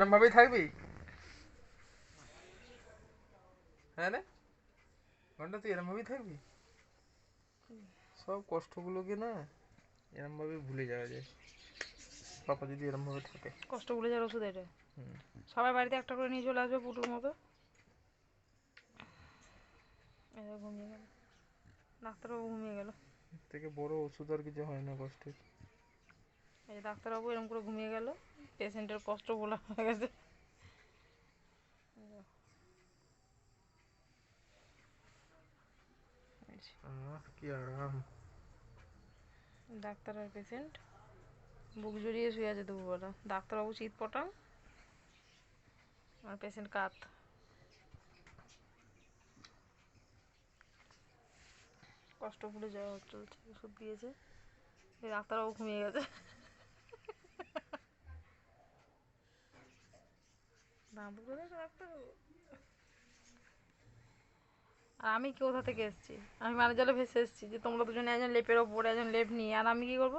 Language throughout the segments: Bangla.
এরম ভাবেই থাকবি? হ্যাঁ রে? ঘণ্টা তুই এরম ভাবেই থাকবি? সব কষ্টগুলোকে না এরম ভাবে ভুলে যাওয়া যায়। পাপা যদি এরম ভাবে থাকে। কষ্ট ভুলে যাওয়ার ওষুধ এটা। সবাই বাড়িতে একটা করে নিয়ে চলে আসবে পুটুর মতো। ঘুমিয়ে গেল। ডাক্তারবাবু ঘুমিয়ে গেল। থেকে বড় ওষুধ আর কিছু হয় না কষ্টের। এই যে ডাক্তারবাবু এরকম করে ঘুমিয়ে গেল। পেশেন্টের কষ্ট বলা হয়ে গেছে। কি আরাম। ডাক্তার আর পেশেন্ট বুক জড়িয়ে শুয়ে আছে দুপুরবেলা। ডাক্তারবাবু শীত পটাং আর পেশেন্ট কাত। কষ্ট ভুলে যাওয়া চলছে ওষুধ দিয়েছে। ডাক্তারবাবু ঘুমিয়ে গেছে। আর আমি কোথা থেকে এসেছি? আমি মানে জলে ভেসে এসেছি যে তোমরা দুজনে একজন লেপের ওপরে একজন লেপ নিয়ে আর আমি কি করব?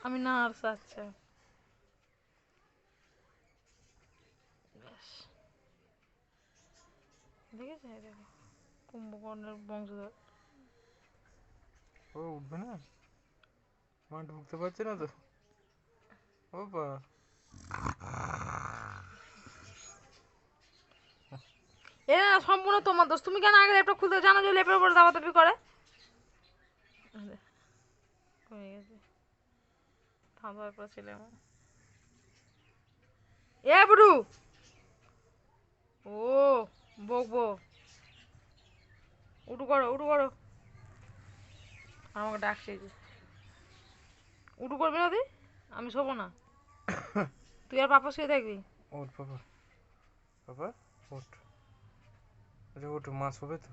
আমি নার্স আচ্ছা। ব্যাস। দেখেছ? দেখো কুম্ভকর্ণের বংশধর। ও উঠবে না? মা ঢুকতে পারছে না তো? ও এ সম্পূর্ণ তোমার দোষ। তুমি কেন আগে লেপটা খুলতে জানো যে লেপের উপরে দাবাদাবি করে? কমে গেছে। থামার পর ছেলে আমার। এ বুড়ু! ও বকবো উঠু করো উঠু করো। আমাকে ডাকছে যে। উঠু করবি না তুই? আমি শোবো না। তুই আর পাপা শুয়ে থাকবি? ওঠ বাবা বাবা ওঠ। আচ্ছা ওঠ মাছ হবে তো।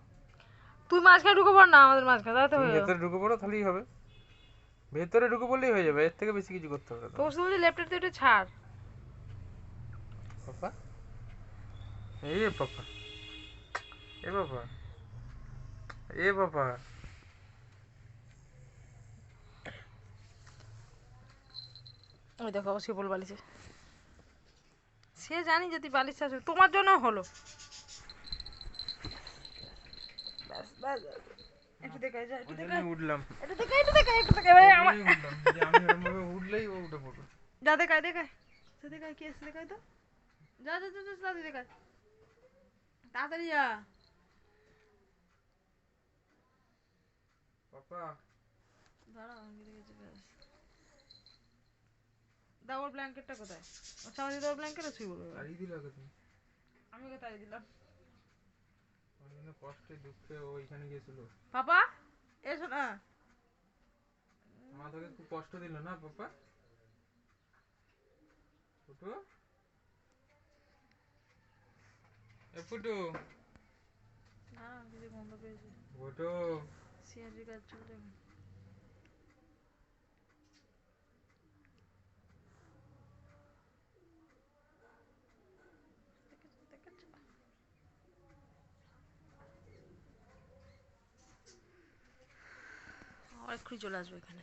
তুই মাঝখানে ঢুকে পড় না আমাদের মাঝখানে তাই তো হয়ে যাবে। ভেতরে ঢুকে পড়ো তাহলেই হবে। ভেতরে ঢুকে পড়লেই হয়ে যাবে এর থেকে বেশি কিছু করতে হবে না। তোর শুধু লেফটের তুই একটু ছাড়। পাপা? এই পাপা। এ বাবা এ বাবা ওই দেখো আবার শিবল বালিশে সে জানি যে তুই বালিশ আসবে তোমার জন্য হলো। একটু দেখাই যা একটু ওই দেখাই জন্যই উঠলাম। একটু দেখাই একটু দেখাই একটু দেখাই ভাই আমার ওই জন্যই উঠলাম। যে আমি এরমভাবে উঠলেই ও উঠে পড়বে। যা দেখাই দেখাই যা দেখাই কি আছে দেখাই তো। যা যা যা যা তাড়াতাড়ি দেখাই তাড়াতাড়ি যা। পাপা। দাঁড়াও আমি দেখেছি দাও ওর ব্ল্যাঙ্কেটটা কোথায়? আচ্ছা আমাদের তোর ব্ল্যাঙ্কেট আছে বলো তাড়িয়ে দিলে আগে তুমি। আমি ওকে দিলাম। কষ্টে দুঃখে ওইখানে গেছিল পাপা এসো না। মা তোকে খুব কষ্ট দিল না পাপা? ফুটু? এ ফুটু। দাঁড়াও আমি কিছু পেয়েছি। ফুটু। সিএনজি কাজ চলছে। এক্ষুনি চলে আসবে এখানে।